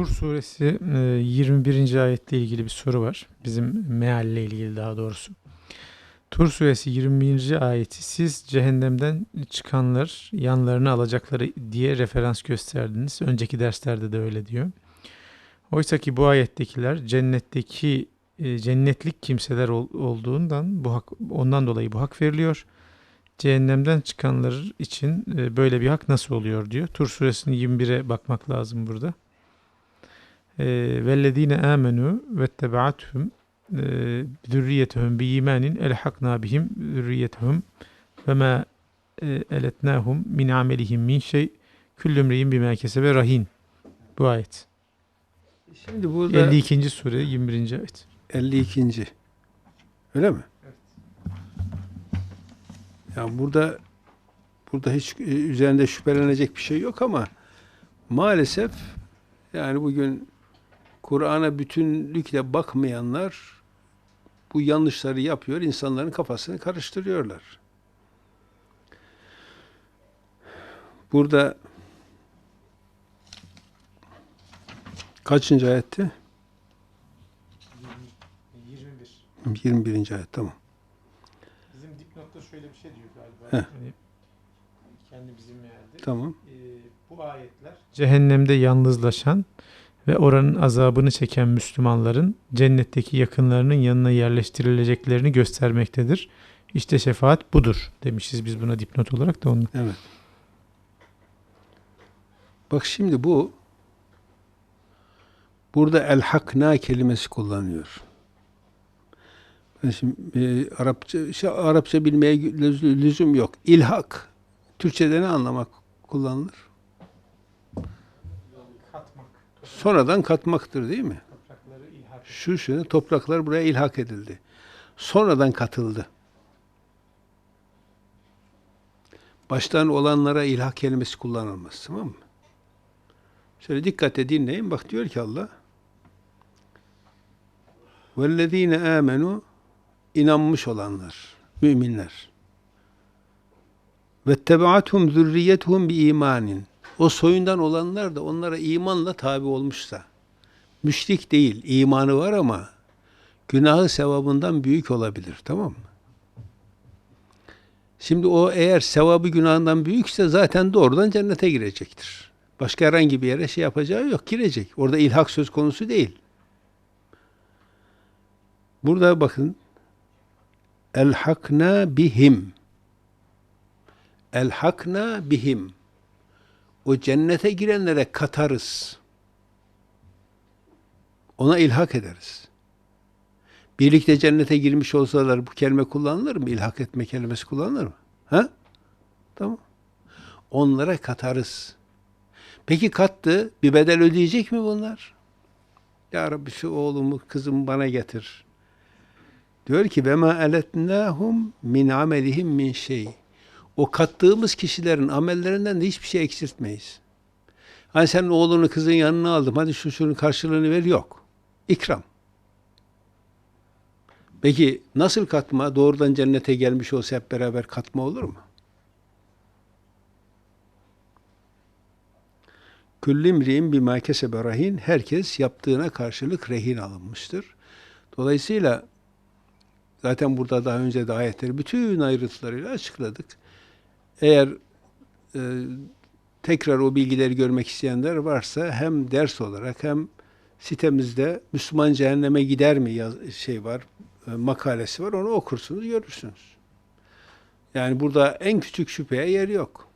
Tur suresi e, 21. ayetle ilgili bir soru var. Bizim mealle ilgili daha doğrusu. Tur suresi 21. ayeti siz cehennemden çıkanlar yanlarını alacakları diye referans gösterdiniz. Önceki derslerde de öyle diyor. Oysa ki bu ayettekiler cennetteki e, cennetlik kimseler ol- olduğundan bu hak ondan dolayı bu hak veriliyor. Cehennemden çıkanlar için e, böyle bir hak nasıl oluyor diyor. Tur suresinin 21'e bakmak lazım burada. Ee, vellezine amenu vettebaatuhum e, zürriyetuhum bi imanin elhakna bihim zürriyetuhum ve ma e, eletnahum min amelihim min şey küllümreyim bime kesebe rahin bu ayet. Şimdi burada 52. sure 21. ayet. 52. Öyle mi? Evet. Yani burada burada hiç e, üzerinde şüphelenecek bir şey yok ama maalesef yani bugün Kur'an'a bütünlükle bakmayanlar bu yanlışları yapıyor, insanların kafasını karıştırıyorlar. Burada kaçıncı ayetti? 21. 21. ayet tamam. Bizim dipnotta şöyle bir şey diyor galiba. Heh. Hani kendi bizim mealde. Tamam. Ee, bu ayetler cehennemde yalnızlaşan ve oranın azabını çeken Müslümanların cennetteki yakınlarının yanına yerleştirileceklerini göstermektedir. İşte şefaat budur demişiz biz buna dipnot olarak da onu. Evet. Bak şimdi bu burada el hakna kelimesi kullanıyor. Ben şimdi e, Arapça şey, Arapça bilmeye lüz- lüzum yok. İlhak Türkçede ne anlamak kullanılır? Katmak, Sonradan katmaktır değil mi? toprakları ilhak Şu şu topraklar buraya ilhak edildi. Sonradan katıldı. Baştan olanlara ilhak kelimesi kullanılmaz. Tamam mı? Şöyle dikkatle dinleyin. Bak diyor ki Allah وَالَّذ۪ينَ آمَنُوا inanmış olanlar, müminler. وَاتَّبَعَتْهُمْ ذُرِّيَّتُهُمْ بِاِيمَانٍ o soyundan olanlar da onlara imanla tabi olmuşsa, müşrik değil, imanı var ama günahı sevabından büyük olabilir. Tamam mı? Şimdi o eğer sevabı günahından büyükse zaten doğrudan cennete girecektir. Başka herhangi bir yere şey yapacağı yok, girecek. Orada ilhak söz konusu değil. Burada bakın elhakna bihim elhakna bihim o cennete girenlere katarız. Ona ilhak ederiz. Birlikte cennete girmiş olsalar bu kelime kullanılır mı? İlhak etme kelimesi kullanılır mı? Ha? Tamam. Onlara katarız. Peki kattı. Bir bedel ödeyecek mi bunlar? Ya Rabbi şu oğlumu, kızımı bana getir. Diyor ki ve ma eletnahum min amelihim min şey. O kattığımız kişilerin amellerinden de hiçbir şey eksiltmeyiz. Hani senin oğlunu kızın yanına aldım. Hadi şu şunun karşılığını ver. Yok. İkram. Peki nasıl katma? Doğrudan cennete gelmiş olsa hep beraber katma olur mu? Küllimri'in bima kesebe rahin. Herkes yaptığına karşılık rehin alınmıştır. Dolayısıyla zaten burada daha önce de ayetleri bütün ayrıntılarıyla açıkladık. Eğer e, tekrar o bilgileri görmek isteyenler varsa hem ders olarak hem sitemizde Müslüman cehenneme gider mi yaz, şey var, e, makalesi var. Onu okursunuz, görürsünüz. Yani burada en küçük şüpheye yer yok.